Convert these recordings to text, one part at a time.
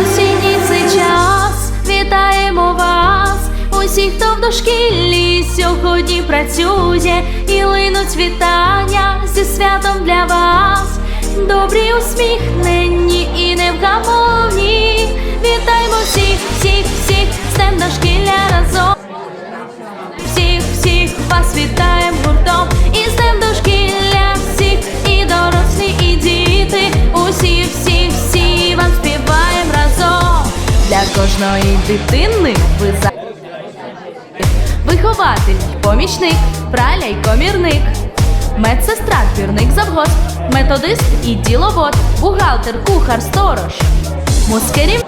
Осінній цей час вітаємо вас, усіх, хто в дошкіллі сьогодні працює, і линуть вітання зі святом для вас. Добрі, усміхнені і невгамовні. Вітаємо всіх, всіх, всіх, з днем дошкілля кожної дитини ви за вихователь, помічник, праля й комірник. Медсестра, двірник, завгосп, методист і діловод, бухгалтер, кухар, сторож, мускерів.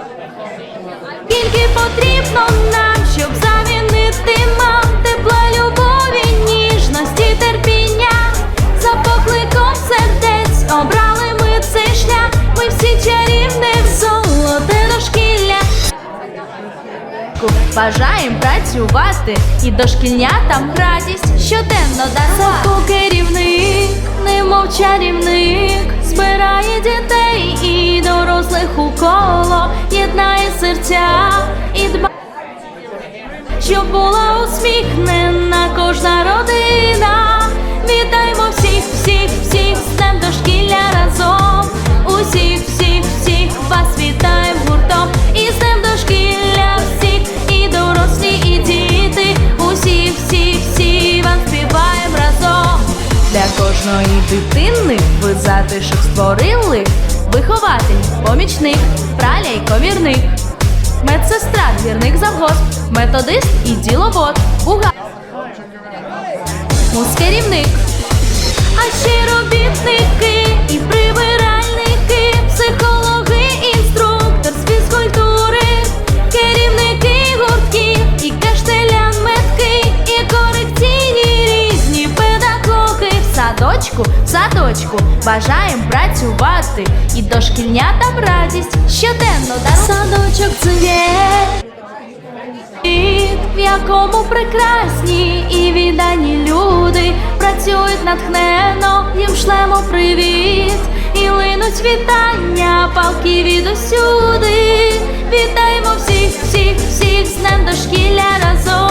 Бажаєм працювати і дошкільнятам радість щоденно дарувати. Керівник, немов чарівник, збирає дітей і дорослих у коло, єднає серця і дбає, щоб була усміхнена кожна родина. Кожної дитини ви затишок створили. Вихователь, помічник, праля й комірник. Медсестра, двірник завгосп, методист і діловод, бухгалтер. Мускерівник, садочку, в садочку бажаєм працювати і дошкільнятам радість щоденно дарувати. Садочок це є світ, в якому прекрасні і віддані люди працюють натхненно, їм шлемо привіт, і линуть вітання, палки від усюди. Вітаємо всіх, всіх, всіх з днем дошкілля разом.